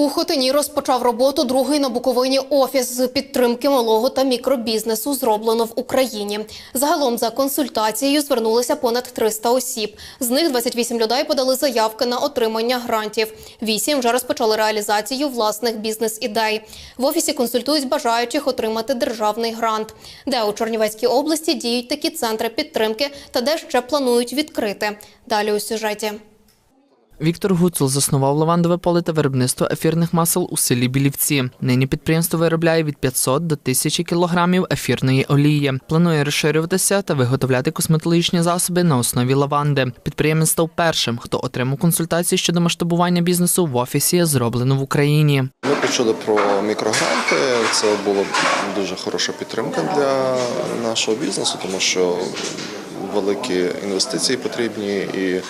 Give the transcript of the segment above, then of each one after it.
У Хотині розпочав роботу другий на Буковині офіс з підтримки малого та мікробізнесу, зроблено в Україні. Загалом за консультацією звернулися понад 300 осіб. З них 28 людей подали заявки на отримання грантів. Вісім вже розпочали реалізацію власних бізнес-ідей. В офісі консультують бажаючих отримати державний грант. Де у Чернівецькій області діють такі центри підтримки та де ще планують відкрити. Далі у сюжеті. Віктор Гуцул заснував лавандове поле та виробництво ефірних масел у селі Білівці. Нині підприємство виробляє від 500 до 1000 кілограмів ефірної олії. Планує розширюватися та виготовляти косметологічні засоби на основі лаванди. Підприємець став першим, хто отримав консультації щодо масштабування бізнесу в офісі, зроблено в Україні. Ми почули про мікрогранти. Це була дуже хороша підтримка для нашого бізнесу, тому що великі інвестиції потрібні і.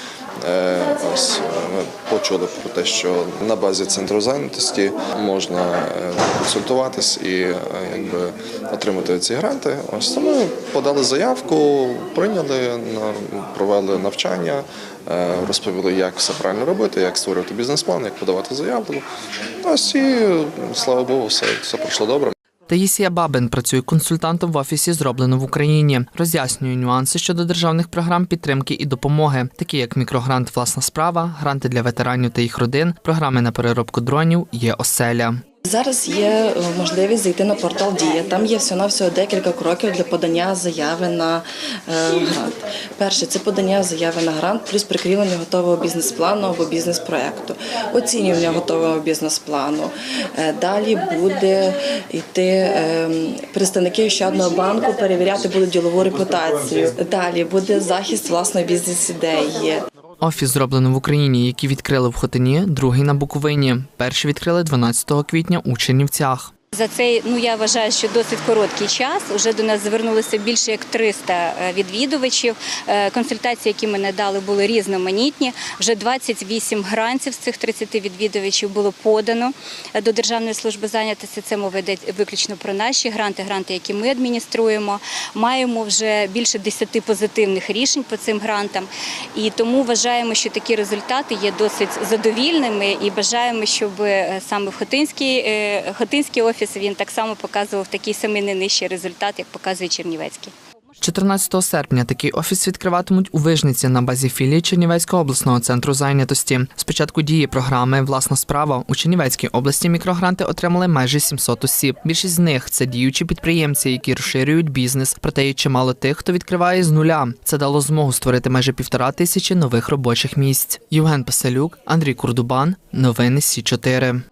Е, Ось ми почули про те, що на базі центру зайнятості можна е, консультуватись і е, якби отримати ці гранти. Ось тому подали заявку, прийняли провели навчання, розповіли, як все правильно робити, як створювати бізнес-план, як подавати заявку. Ось і слава Богу, все, все пройшло добре. Таїсія Бабин працює консультантом в офісі, зроблено в Україні. Роз'яснює нюанси щодо державних програм підтримки і допомоги, такі як мікрогрант Власна справа, гранти для ветеранів та їх родин, програми на переробку дронів, є оселя. Зараз є е, можливість зайти на портал Дія. Там є всього навсього декілька кроків для подання заяви на е, грант. Перше це подання заяви на грант, плюс прикріплення готового бізнес-плану або бізнес-проекту, оцінювання готового бізнес-плану. Е, Далі буде йти е, представники Ощадного банку, перевіряти будуть ділову репутацію. Далі буде захист власної бізнес-ідеї. Офіс зроблено в Україні, які відкрили в Хотині, другий на Буковині. Перший відкрили 12 квітня у Чернівцях. За цей, ну я вважаю, що досить короткий час. Уже до нас звернулося більше як 300 е, відвідувачів. Е, Консультації, які ми надали, були різноманітні. Вже 28 грантів з цих 30 відвідувачів було подано е, до Державної служби зайнятості. Це мова йде виключно про наші гранти, гранти, які ми адмініструємо. Маємо вже більше 10 позитивних рішень по цим грантам. І тому вважаємо, що такі результати є досить задовільними і бажаємо, щоб саме в Хотинський, е, Хотинський офіс він так само показував такий самий не нижчий результат, як показує Чернівецький. 14 серпня такий офіс відкриватимуть у Вижниці на базі філії Чернівецького обласного центру зайнятості. Спочатку дії програми Власна справа у Чернівецькій області мікрогранти отримали майже 700 осіб. Більшість з них це діючі підприємці, які розширюють бізнес. Проте є чимало тих, хто відкриває з нуля. Це дало змогу створити майже півтора тисячі нових робочих місць. Євген Паселюк, Андрій Курдубан. Новини Сі 4